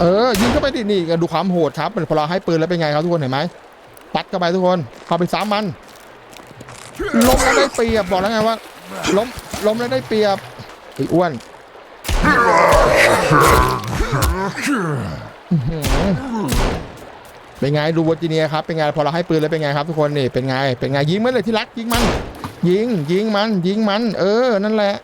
เออยิงเข้าไปดินี่ก็ดูความโหดครับพอเราให้ปืนแล้วเป็นไงครับทุกคนเห็นไหมปัดเข้าไปทุกคนเข้าไปซ้ำมันล้มแล้วได้เปรียบบอกแล้วไงว่าล้มล้มแล้วได้เปรียบไอ้อ้วนเป็นไงดูวอร์จิเนียครับเป็นไงพอเราให้ปืนแล้วเป็นไงครับ ทุกคนนี่เป็นไงเป็นไงยิงมันเลยที่รักยิงมัน ยิงยิงมัน ยิงมัน เออนั่นแหละ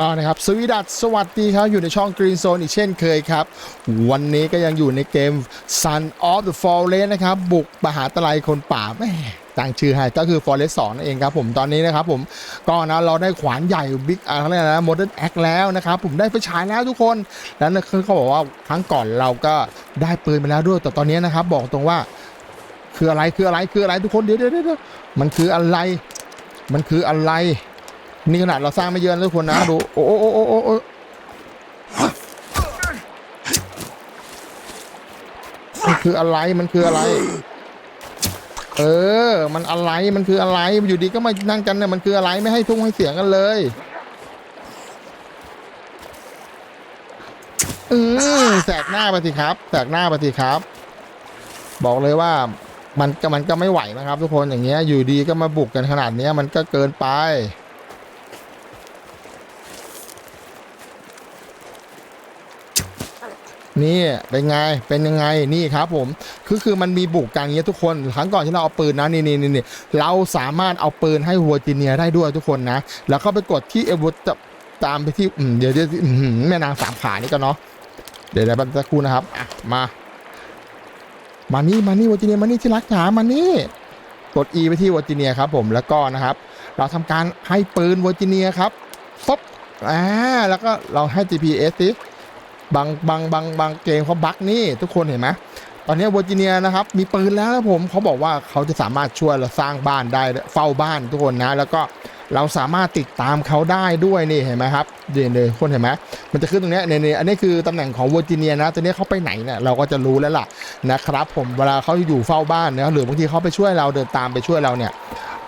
ก็นะครับสวีดัสสวัสดีครับอยู่ในช่อง Green Zone อีกเช่นเคยครับ วันนี้ก็ยังอยู่ในเกม Sun of the Forest นะครับ บุกมหาตะไลคนป่าแม่ตั้งชื่อให้ก็คือ Forest 2นั่นเองครับผมตอนนี้นะครับผมก็นะเราได้ขวานใหญ่บิ๊กอะไรยกนะ Modern Axe แล้วนะครับผมได้ไฟฉายแล้วทุกคนแล้วนะคือเขาบอกว่าครั้งก่อนเราก็ได้ปืนไปแล้วด้วย แต่ตอนนี้นะครับบอกตรงว่าคืออะไรคืออะไรคืออะไรทุกคนเดี๋ยวเดี๋ยวเดี๋ยวมันคืออะไร มันคืออะไร นี่ขนาดเราสร้างไม่เยอะนะทุกคนนะดู โอ้โอ้โอ้โอ้โอ้มันคืออะไรมันคืออะไร เออ มันอะไรมันคืออะไรอยู่ดีก็มานั่งกันเนี่ยมันคืออะไรไม่ให้ทุ่งให้เสียงกันเลยอืมแสกหน้าไปสิครับแสกหน้าไปสิครับ บอกเลยว่ามันก็มันก็ไม่ไหวนะครับ ทุกคนอย่างเงี้ยอยู่ดีก็มาบุกกันขนาดเนี้ยมันก็เกินไป นี่เป็นไงเป็นยังไงนี่ครับผมคือคือมันมีบุกกลางเงี้ยทุกคนครั้งก่อนที่เราเอาปืนนะนี่นี่นี่เราสามารถเอาปืนให้วัวจิเนียได้ด้วยทุกคนนะ แล้วเข้าไปกดที่เอวุจะตามไปที่อืมเดี๋ยวเดี๋ยวอื้อหือแม่นางสามขานี่กันเนาะเดี๋ยวเดี๋ยวแป๊บสักครู่นะครับอะมามานี่มานี่วัวจิเนียมานี่ที่รักจ๋ามานี่กด E ไปที่วัวจิเนียครับผมแล้วก็นะครับ เราทำการให้ปืนวัวจิเนียครับปุ๊บอ่าแล้วก็เราให้ GPS สิ บางบางบางบางเกมเขาบั๊กนี่ทุกคนเห็นไหมตอนนี้เวอร์จิเนียนะครับมีปืนแล้วนะผมเขาบอกว่าเขาจะสามารถช่วยเราสร้างบ้านได้เฝ้าบ้านทุกคนนะ แล้วก็เราสามารถติดตามเขาได้ด้วยนี่เห็นไหมครับเดี๋ยวเลยคนเห็นไหมมันจะขึ้นตรงนี้เนี่ยเอันนี้คือตำแหน่งของเวอร์จิเนียนะตอนนี้เขาไปไหนเนี่ยเราก็จะรู้แล้วล่ะนะครับผมเวลาเขาอยู่เฝ้าบ้านนะหรือบางทีเขาไปช่วยเราเดินตามไปช่วยเราเนี่ย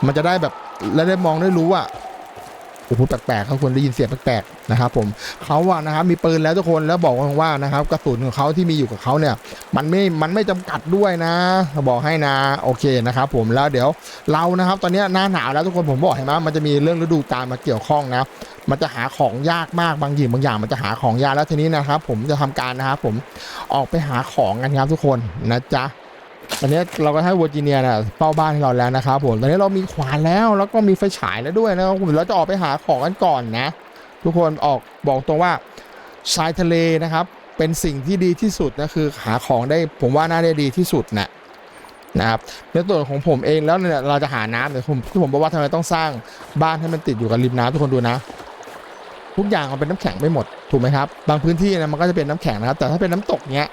มันจะได้แบบแล้วได้มองได้รู้ว่า โอ้โหแปลกๆเขาควรได้ยินเสียงแปลกๆนะครับผมเขาอะนะครับมีปืนแล้วทุกคนแล้วบอกว่านะครับกระสุนของเขาที่มีอยู่กับเขาเนี่ยมันไม่มันไม่จำกัดด้วยนะ บอกให้นะโอเคนะครับผมแล้วเดี๋ยวเรานะครับ ตอนนี้หน้าหนาวแล้วทุกคนผมบอกเห็นไหมมันจะมีเรื่องฤดูกาลมาเกี่ยวข้องนะมันจะหาของยากมากบางอย่างบางอย่าง มันจะหาของยากแล้วทีนี้นะครับ ผมจะทำการนะครับผมออกไปหาของกันครับทุกคนนะจ๊ะ ตอนนี้เราก็ให้วอร์จิเนียเนี่ยเฝ้าบ้านให้เราแล้วนะครับผมตอนนี้เรามีขวานแล้วแล้วก็มีไฟฉายแล้วด้วยนะครับผมเราจะออกไปหาของกันก่อนนะ ทุกคนออกบอกตรงว่าชายทะเลนะครับ เป็นสิ่งที่ดีที่สุดนะคือหาของได้ผมว่าน่าได้ดีที่สุดนะนะครับในส่วนของผมเองแล้วเนี่ยเราจะหาน้ำแต่ผมที่ผมบอกว่าทำไมต้องสร้างบ้านให้มันติดอยู่กับริมน้ำทุกคนดูนะ ทุกอย่างมันเป็นน้ำแข็งไม่หมดถูกไหมครับ บางพื้นที่นะมันก็จะเป็นน้ำแข็งนะครับ แต่ถ้าเป็นน้ำตกเนี้ย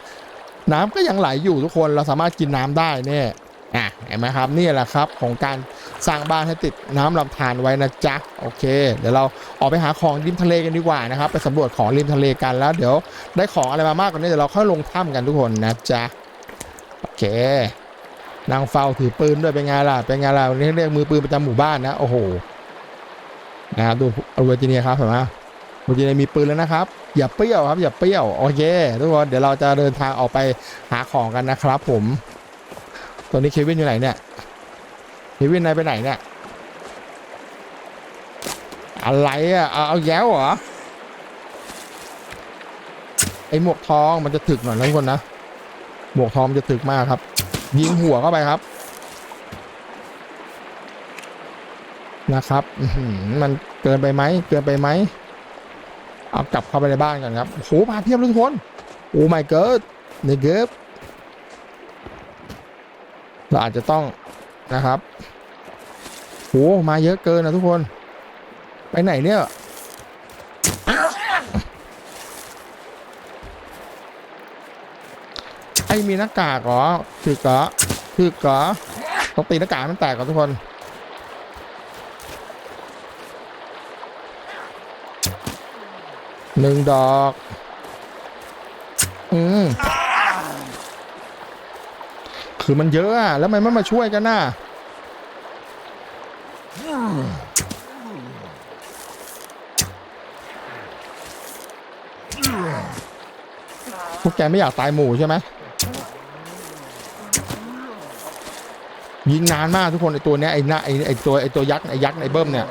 น้ำก็ยังไหลอยู่ทุกคนเราสามารถกินน้ำได้เนี่ยอะเห็นไหมครับนี่แหละครับของการสร้างบ้านให้ติดน้ำลำธารไว้นะจ๊ะโอเค เดี๋ยวเราออกไปหาของริมทะเลกันดีกว่านะครับ ไปสำรวจของริมทะเลกันแล้ว เดี๋ยวได้ของอะไรมามากกว่านี้เดี๋ยวเราค่อยลงถ้ำกันทุกคนนะจ๊ะโอเคนางเฝ้าถือปืนด้วยเป็นไงล่ะเป็นไงล่ะวันนี้เรียกมือปืนประจำหมู่บ้านนะโอ้โหนะครับดูอเวจิเนียครับเห็นไหม เวอร์จิเนียมีปืนแล้วนะครับ อย่าเปรี้ยวครับ อย่าเปรี้ยวโอเคทุกคนเดี๋ยวเราจะเดินทางออกไปหาของกันนะครับ ผม ตอนนี้เควินอยู่ไหนเนี่ยเควินนายไปไหนเนี่ยอะไรอะเอาเอาแย้วเหรอไอหมวกทองมันจะถึกหน่อยนะทุกคนนะหมวกทองมันจะถึกมากครับ ยิงหัวเข้าไปครับนะครับมันเกินไปไหมเกินไปไหม เอากลับเข้าไปในบ้านกันครับโอ้โหมาเพียบเลยทุกคนโอ้ my god ในเกิฟเราอาจจะต้องนะครับโหมาเยอะเกินนะทุกคน ไปไหนเนี่ยไอ้มีหน้ากากเหรอถึกเหรอถึกเหรอต้องตีหน้ากากมันแตกก่อนทุกคน หนึ่งดอก อืมคือมันเยอะอะแล้วมันไม่มาช่วยกันน่ะพวกแกไม่อยากตายหมู่ใช่ไหมยิงนานมากทุกคนไอตัวเนี้ยไอหน้าไอไอตัวไอตัวยักษ์ไอยักษ์ไอเบิ้มเนี่ย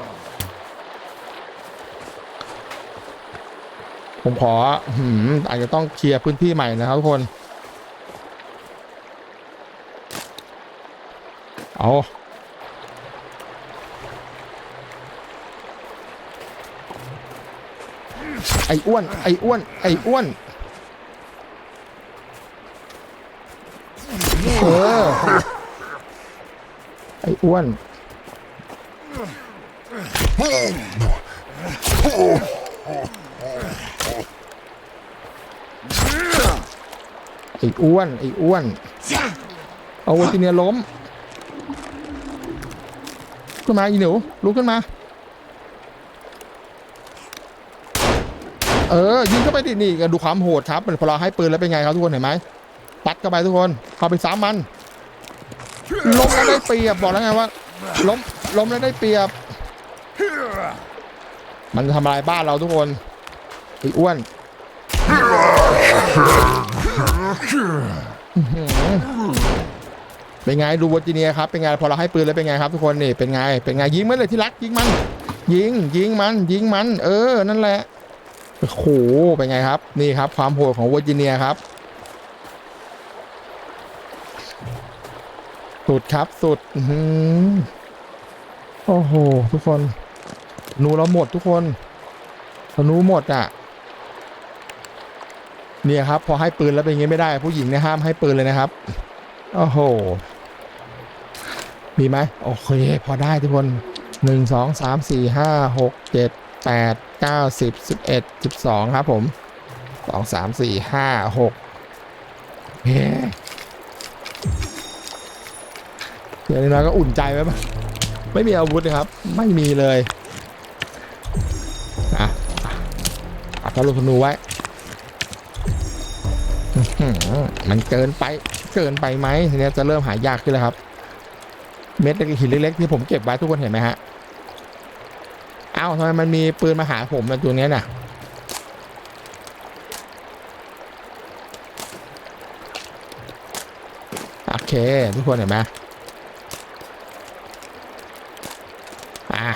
ผมขอหืมอาจจะต้องเคลียร์พื้นที่ใหม่นะครับทุกคน เอาไอ้อ้วน ไอ้อ้วน ไอ้อ้วน เออ ไอ้อ้วนไอ้ อ้วนไอ้อ้วน เอาวัตีเนียล้มขึ้นมาอีหนูลุกขึ้นมา เออ ยิงเข้าไปดินี่ดูความโหดครับมันพอเราให้ปืนแล้วเป็นไงครับทุกคนเห็นไหมปัดเข้าไปทุกคนเข้าไปซ้ำมันล้มแล้วได้เปรียบบอกแล้วไงว่าล้มล้มแล้วได้เปรียบ มันจะทำลายบ้านเราทุกคนไอ้อ้วน เป็นไงดูวอร์จิเนียครับเป็นไงพอเราให้ปืนแล้วเป็นไงครับทุกคนนี่เป็นไงเป็นไงยิงมันเลยที่รักยิงมัน ยิงยิงมันยิงมัน เออนั่นแหละโอ้โหเป็นไงครับ นี่ครับ ความโหดของวอร์จิเนียครับสุดครับสุดโอ้โห ทุกคนนูเราหมดทุกคนนูหมดอะ เนี่ยครับพอให้ปืนแล้วเป็นอย่างงี้ไม่ได้ ผู้หญิงเนี่ยห้ามให้ปืนเลยนะครับโอ้โหมีไหมโอเค พอได้ทุกคนหนึ่งสองสามสี่ห้าหกเจ็ดแปดเก้าสิบสิบเอ็ดสิบสองครับผมสองสามสี่ห้าหกเฮ้เดี๋ยวน้อยก็อุ่นใจไว้ปะไม่มีอาวุธนะครับ ไม่มีเลยอะอะอัดลูกธนูไว้ มันเกินไปเกินไปไหมทีนี้จะเริ่มหายากขึ้นแล้วครับ เม็ดหินเล็กๆที่ผมเก็บไว้ทุกคนเห็นไหมฮะเอ้าทำไมมันมีปืนมาหาผมในตัวนี้น่ะโอเค ทุกคนเห็นไหมอะ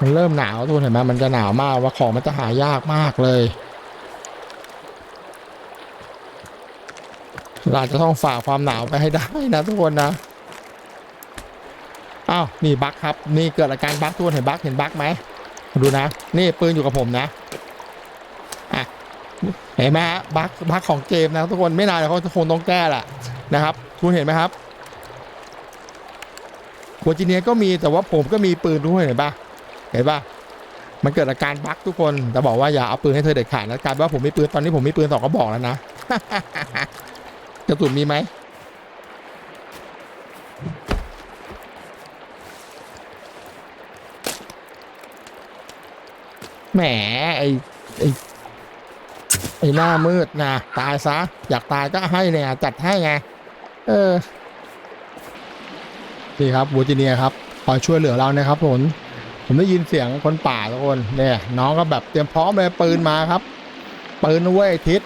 มันเริ่มหนาวทุกคนเห็นไหมมันจะหนาวมากว่าของมันจะหายากมากเลย เราจะต้องฝ่าความหนาวไปให้ได้นะทุกคนนะอ้าวนี่บั๊กครับ นี่เกิดอาการบั๊กทุกคนเห็นบั๊กเห็นบั๊กไหมดูนะ นี่ปืนอยู่กับผมนะอะเห็นไหมฮะบั๊กบั๊กของเกมนะทุกคนไม่นานเดี๋ยวเขาจะคงต้องแก้แหละนะครับคุณเห็นไหมครับวอร์จิเนียก็มีแต่ว่าผมก็มีปืนด้วยเห็นปะเห็นปะมันเกิดอาการบั๊กทุกคนแต่บอกว่าอย่าเอาปืนให้เธอเด็ดขาดนะการว่าผมมีปืนตอนนี้ผมมีปืนสองกระบอกแล้วนะ กระสุนมีไหมแหมไอไอไอหน้ามืดนะตายซะ อยากตายก็ให้เนี่ยจัดให้ไงเออนี่ครับวูจิเนียครับคอยช่วยเหลือเรานะครับผมผมได้ยินเสียงคนป่าทุกคนเนี่ย น้องก็แบบเตรียมพร้อมเลยปืนมาครับปืนเว้ยทิศ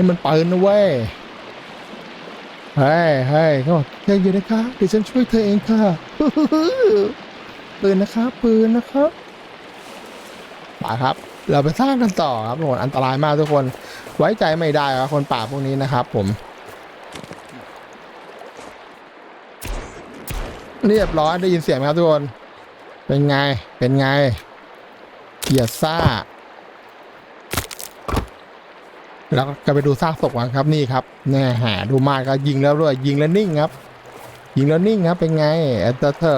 นี่มันปืนนะเว้ยเฮ้ยเฮ้ยเขาบอกใจเย็นนะคะเดี๋ยวฉันช่วยเธอเองค่ะปืนนะครับ ปืนนะครับป่าครับ เราไปสร้างกันต่อครับทุกคนอันตรายมากทุกคน ไว้ใจไม่ได้ครับคนป่าพวกนี้นะครับ ผม เรียบร้อยได้ยินเสียงไหมครับทุกคน เป็นไง เป็นไงเกียร์ซ่า แล้วก็ไปดูซากศพกันครับนี่ครับแน่หาดูมากก็ยิงแล้วด้วยยิงแล้วนิ่งครับ ยิงแล้วนิ่งครับเป็นไงแอตเตอร์เถอ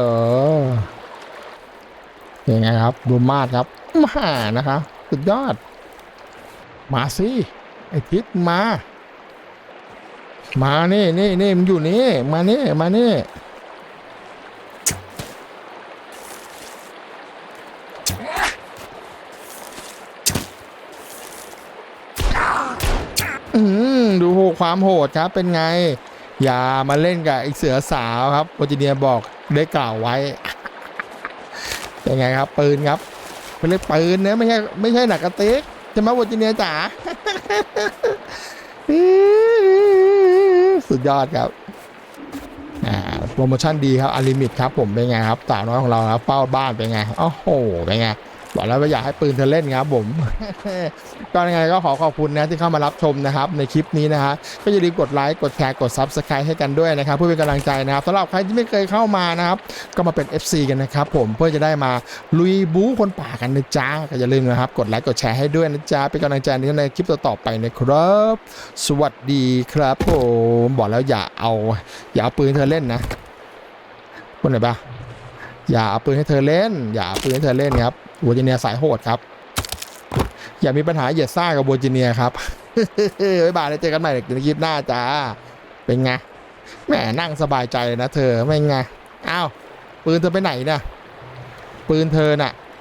เป็นไงครับ ดูมาดครับมานะคะสุดยอด มาสิไอทิศมา มานี่นี่นี่มันอยู่นี่มานี่มานี่ อืมดูโห ความโหดครับเป็นไง อย่ามาเล่นกับไอเสือสาวครับโอจิเนียบอกได้กล่าวไว้ เป็นไงครับ ปืนครับเป็นเรื่องปืนนะไม่ใช่ไม่ใช่หนักกระติกใช่ไหมเวอร์จิเนียจ๋าสุดยอดครับโปรโมชั่นดีครับอลิมิตครับผมเป็นไงครับสาวน้อยของเราครับเป้าบ้านเป็นไงโอ้โหเป็นไง บอกแล้วว่าอยากให้ปืนเธอเล่นครับผม ก็ยังไงก็ขอขอบคุณนะที่เข้ามารับชมนะครับ ในคลิปนี้นะฮะก็อย่าลืมกดไลค์กดแชร์กด Subscribe ให้กันด้วยนะครับเพื่อเป็นกำลังใจนะครับสำหรับใครที่ไม่เคยเข้ามานะครับ ก็มาเป็น FC กันนะครับผมเพื่อจะได้มาลุยบู๊คนป่ากันนะจ๊ะก็อย่าลืมนะครับ กดไลค์กดแชร์ให้ด้วยนะจ๊ะเป็นกำลังใจในคลิปต่อๆไปนะครับ สวัสดีครับผมบอกแล้วอย่าเอาอย่าเอาปืนเธอเล่นนะคนไหนปะอย่าเอาปืนให้เธอเล่น อย่าเอาปืนให้เธอเล่นครับ วอร์จิเนียสายโหดครับ อย่ามีปัญหาเหยียดซ่ากับวอร์จิเนียครับบ๊ายบายแล้วเจอกันใหม่ในคลิปหน้าจ้า เป็นไงแหมนั่งสบายใจเลยนะเธอไม่ไงอ้าวปืนเธอไปไหนเนี่ยปืนเธอน่ะ